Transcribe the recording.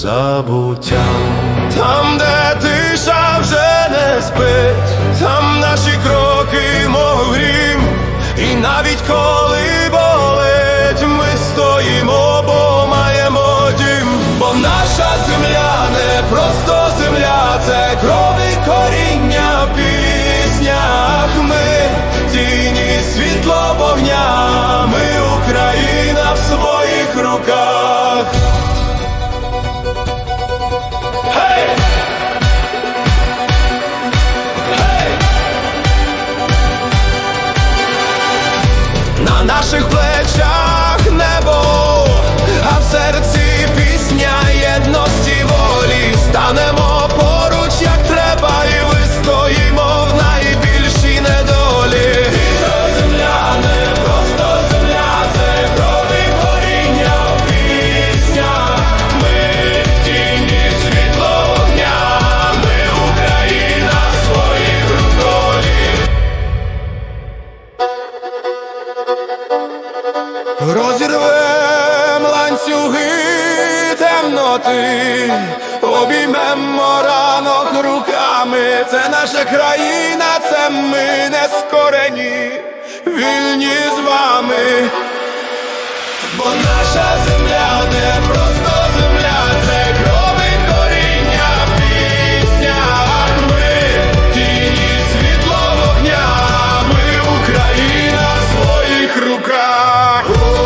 забуття. Там, де тиша вже не спить, там наші кроки, мов грім, і навіть коли болить, ми стоїмо, бо маємо дім, бо наша земля не просто земля, це кров і коріння в піснях. Ми тіні світло вогня, ми Україна в своїх руках. Наших плечах Розірвем ланцюги темноти, обіймемо ранок руками. Це наша країна, це ми не скорені, вільні з вами, бо наша земля. heart.